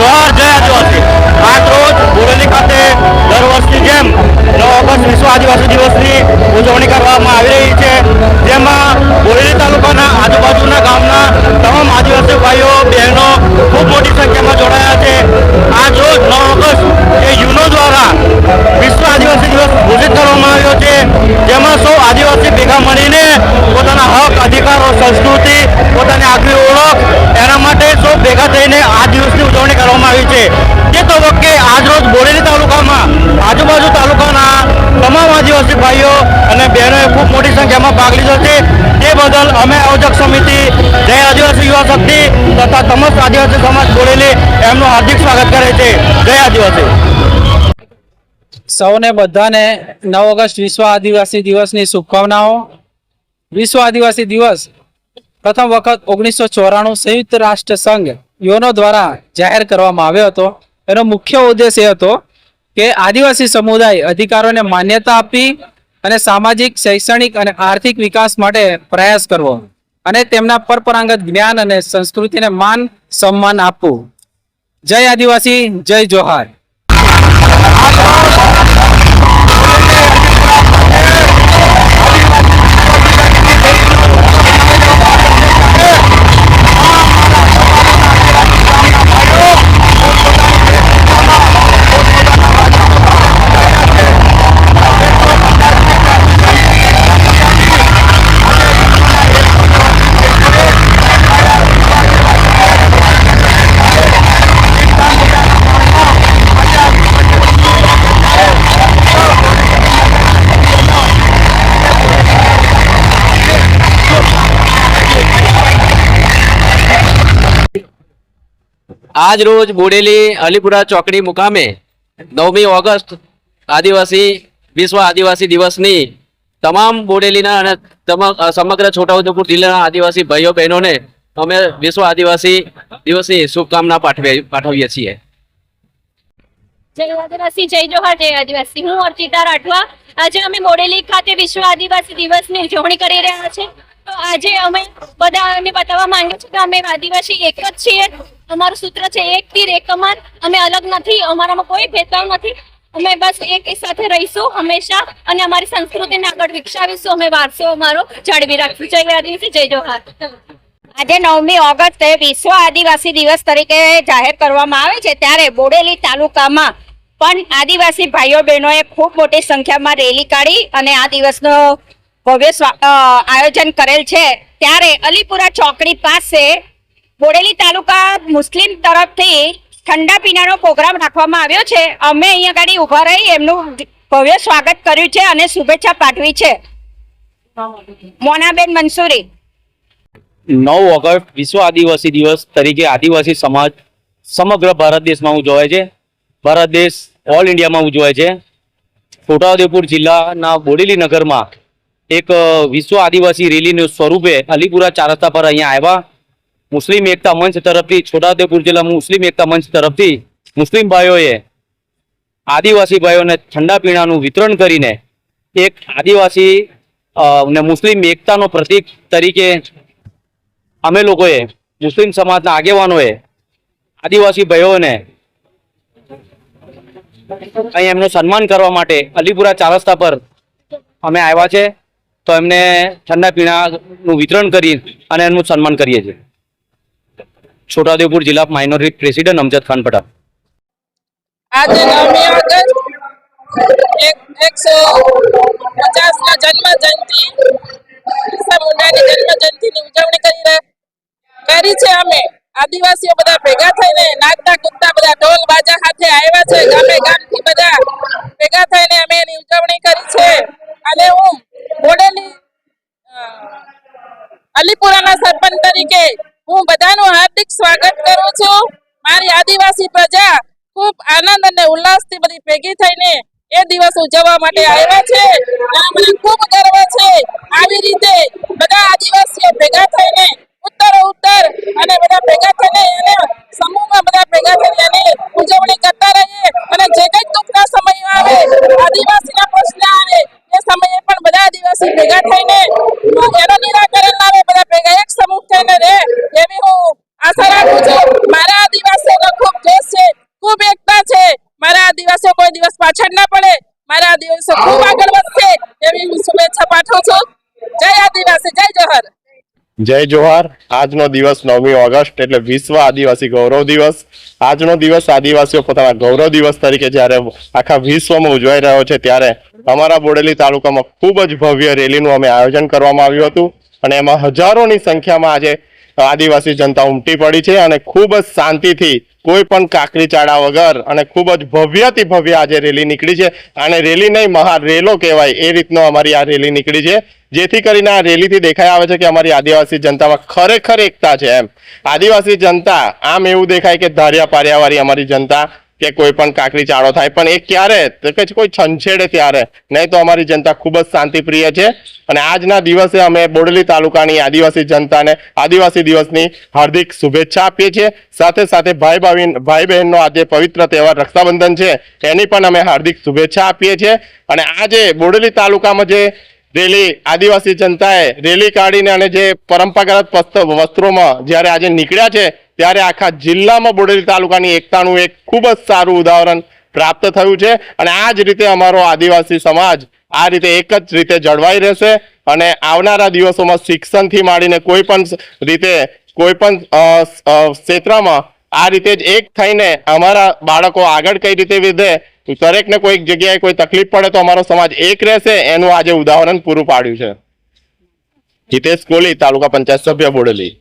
જોહાર જય આદિવાસી. આજ રોજ બોરેલી ખાતે દર વર્ષની જેમ નવ ઓગસ્ટ વિશ્વ આદિવાસી દિવસની ઉજવણી કરવામાં આવી રહી છે. જેમાં બોરેલી તાલુકાના આજુબાજુના ગામના અને બહેનોએ ખૂબ મોટી સંખ્યામાં ભાગ લીધો છે. તે બદલ અમે આયોજક સમિતિ, જય આદિવાસી યુવા શક્તિ તથા સમસ્ત આદિવાસી સમાજ બોડેલી એમનું હાર્દિક સ્વાગત કરે છે. જય આદિવાસી. સૌને બધાને નવ ઓગસ્ટ વિશ્વ આદિવાસી દિવસની શુભકામનાઓ. વિશ્વ આદિવાસી દિવસ પ્રથમ વખત ઓગણીસો ચોરાણું સંયુક્ત રાષ્ટ્ર સંઘ યુનો દ્વારા જાહેર કરવામાં આવ્યો હતો. એનો મુખ્ય ઉદ્દેશ એ હતો કે આદિવાસી સમુદાય અધિકારોને માન્યતા આપવી અને સામાજિક, શૈક્ષણિક અને આર્થિક વિકાસ માટે પ્રયાસ કરવો અને તેમના પરપરાંગત જ્ઞાન અને સંસ્કૃતિને માન, સન્માન આપવું. જય આદિવાસી, જય જોહાર. આજ રોજ બોડેલી અલીપુરા ચોકડી મુકામે નવમી ઓગસ્ટ આદિવાસી, વિશ્વ આદિવાસી દિવસની તમામ બોડેલીના અને સમગ્ર છોટાઉદેપુર જિલ્લાના આદિવાસી ભાઈઓ, બહેનોને અમે વિશ્વ આદિવાસી દિવસની શુભકામના પાઠવી, પાઠવીએ છીએ. જય જય જોહાર, જય આદિવાસી. અર્ચિતા રાઠવા. આજે અમે મોડેલી ખાતે વિશ્વ આદિવાસી દિવસની ઉજવણી કરી રહ્યા છે આજે અમે બધાને બતાવવા માંગીએ છીએ કે અમે આદિવાસી એક જ છીએ. અમારું સૂત્ર છે એક તીર, એક કમાન અમે અલગ નથી, અમારામાં કોઈ ભેદભાવ નથી. અમે બસ એક સાથે રહીશું હંમેશા અને અમારી સંસ્કૃતિને આગળ વિકસાવીશું. અમે વારસો અમારો જાળવી રાખશું. જય આદિવાસી, જય જોહાર. આજે નવમી ઓગસ્ટે વિશ્વ આદિવાસી દિવસ તરીકે જાહેર કરવામાં આવે છે. ત્યારે બોડેલી તાલુકામાં પણ આદિવાસી ભાઈઓ બહેનોએ ખૂબ મોટી સંખ્યામાં રેલી કાઢી અને આ દિવસનો ભવ્ય આયોજન કરેલ છે. ત્યારે અલીપુરા ચોકડી પાસે બોડેલી તાલુકા મુસ્લિમ તરફથી ઠંડા પીણાનો પ્રોગ્રામ રાખવામાં આવ્યો છે. અમે અહીંયા ગાડી ઊભા રહી એમનું ભવ્ય સ્વાગત કર્યું છે અને શુભેચ્છા પાઠવી છે. મોનાબેન મંસૂરી. નવ ઓગસ્ટ વિશ્વ આદિવાસી દિવસ તરીકે આદિવાસી સમાજ સમગ્ર ભારત દેશમાં ઉજવાય છે. ભારત દેશ ઓલ ઇન્ડિયામાં ઉજવાય છે. છોટાઉદેપુર જિલ્લાના બોડેલી નગરમાં એક વિશ્વ આદિવાસી રેલીનું સ્વરૂપે અલીપુરા ચાર રસ્તા પર અહીંયા આવ્યા. મુસ્લિમ એકતા મંચ તરફથી છોટાઉદેપુર જિલ્લા મુસ્લિમ એકતા મંચ તરફથી મુસ્લિમ ભાઈઓએ આદિવાસી ભાઈઓને ઠંડા પીણાનું વિતરણ કરીને એક આદિવાસી ને મુસ્લિમ એકતાનો પ્રતીક તરીકે અમે લોકોએ, મુસ્લિમ સમાજના આગેવાનોએ આદિવાસી ભાઈઓને અહીં એમનું સન્માન કરવા માટે અલીપુરા ચારસ્તા પર અમે આવ્યા છે. તો એમને ઠંડા પીણાનું વિતરણ કરી અને એમનું સન્માન કરીએ છીએ. છોટાઉદેપુર જિલ્લા માઇનોરિટી પ્રેસિડેન્ટ અમજદ ખાન પઠાણ આજે નવમી ઓગસ્ટ એક એકસો પચાસ ના જન્મ જયંતિ મુંડાની જન્મ જયંતિની ઉજવણી કરી કરી છે અમે. આદિવાસીઓ બધા ભેગા થઈને નાગતા કુત્તા બધા ઢોલ બાજા સાથે આવ્યા છે. ગામે ગામથી બધા ભેગા થઈને અમે એની ઉજવણી કરી છે. અને હું બોડેલી અ, અલીપુરાના સરપંચ તરીકે હું બધાનું હાર્દિક સ્વાગત કરું છું. મારી આદિવાસી પ્રજા ખૂબ આનંદ અને ઉલ્લાસથી બધી ભેગી થઈને એ દિવસ ઉજવવા માટે આવ્યા છે. અને મને ખૂબ ગર્વ છે આવી રીતે બધા આદિવાસીઓ ભેગા થઈને ઉત્તર ઉત્તર અને બધા ભેગા થઈને એને સમૂહમાં બધા ભેગા થઈને એની ઉજવણી કરતા રહીએ. અને જે કંઈક દુઃખના સમય આવે, આદિવાસીના પ્રશ્ન આવે, એ સમયે પણ બધા આદિવાસી ભેગા થઈને પાઠવું છું. જય આદિવાસી, જય જોહર. જય જોહાર. આજનો દિવસ નવમી ઓગસ્ટ, એટલે વિશ્વ આદિવાસી ગૌરવ દિવસ. આજનો દિવસ આદિવાસીઓ પોતાના ગૌરવ દિવસ તરીકે જ્યારે આખા વિશ્વમાં ઉજવાઈ રહ્યો છે, ત્યારે અમારા બોડેલી તાલુકામાં ખૂબ જ ભવ્ય રેલીનું અમે આયોજન કરવામાં આવ્યું હતું. અને એમાં હજારોની સંખ્યામાં આજે આદિવાસી જનતા ઉમટી પડી છે અને ખૂબ જ શાંતિથી કોઈ પણ કાકરી ચાળા વગર અને ખૂબ જ ભવ્યથી ભવ્ય આજે રેલી નીકળી છે. અને રેલી નહીં મહા રેલો કહેવાય. એ રીતનો અમારી આ રેલી નીકળી છે. જેથી કરીને આ રેલીથી દેખાઈ આવે છે કે અમારી આદિવાસી જનતામાં ખરેખર એકતા છે એમ. આદિવાસી જનતા, આમ એવું દેખાય કે ધાર્યા પાર્યાવાળી અમારી જનતા કે કોઈ પણ કાકરી ચાળો થાય, પણ એ ક્યારે? તો કે કોઈ છંછેડે ત્યારે. નહીં તો અમારી જનતા ખૂબ જ શાંતિપ્રિય છે. અને આજના દિવસે અમે બોડેલી તાલુકાની આદિવાસી જનતાને આદિવાસી દિવસની હાર્દિક શુભેચ્છા આપીએ છીએ. સાથે સાથે ભાઈ ભાવી ભાઈ બહેનનો આજે પવિત્ર તહેવાર રક્ષાબંધન છે. એની પણ અમે હાર્દિક શુભેચ્છા આપીએ છીએ. અને આજે બોડેલી તાલુકામાં જે રેલી આદિવાસી જનતાએ રેલી કાઢીને અને જે પરંપરાગત વસ્ત્રોમાં જ્યારે આજે નીકળ્યા છે ત્યારે આખા જિલ્લામાં બોડેલી તાલુકાની એકતાનું એક ખૂબ જ સારું ઉદાહરણ પ્રાપ્ત થયું છે. અને આ જ રીતે અમારો આદિવાસી સમાજ આ રીતે એક જ રીતે જળવાઈ રહેશે અને આવનારા દિવસોમાં શિક્ષણથી માંડીને કોઈ પણ રીતે કોઈ પણ ક્ષેત્રમાં આ રીતે જ એક થઈને અમારા બાળકો આગળ કઈ રીતે વિધે, દરેકને કોઈક જગ્યાએ કોઈ તકલીફ પડે તો અમારો સમાજ એક રહેશે એનું આજે ઉદાહરણ પૂરું પાડ્યું છે. હિતેશ કોહલી તાલુકા પંચાયત સભ્ય, બોડેલી.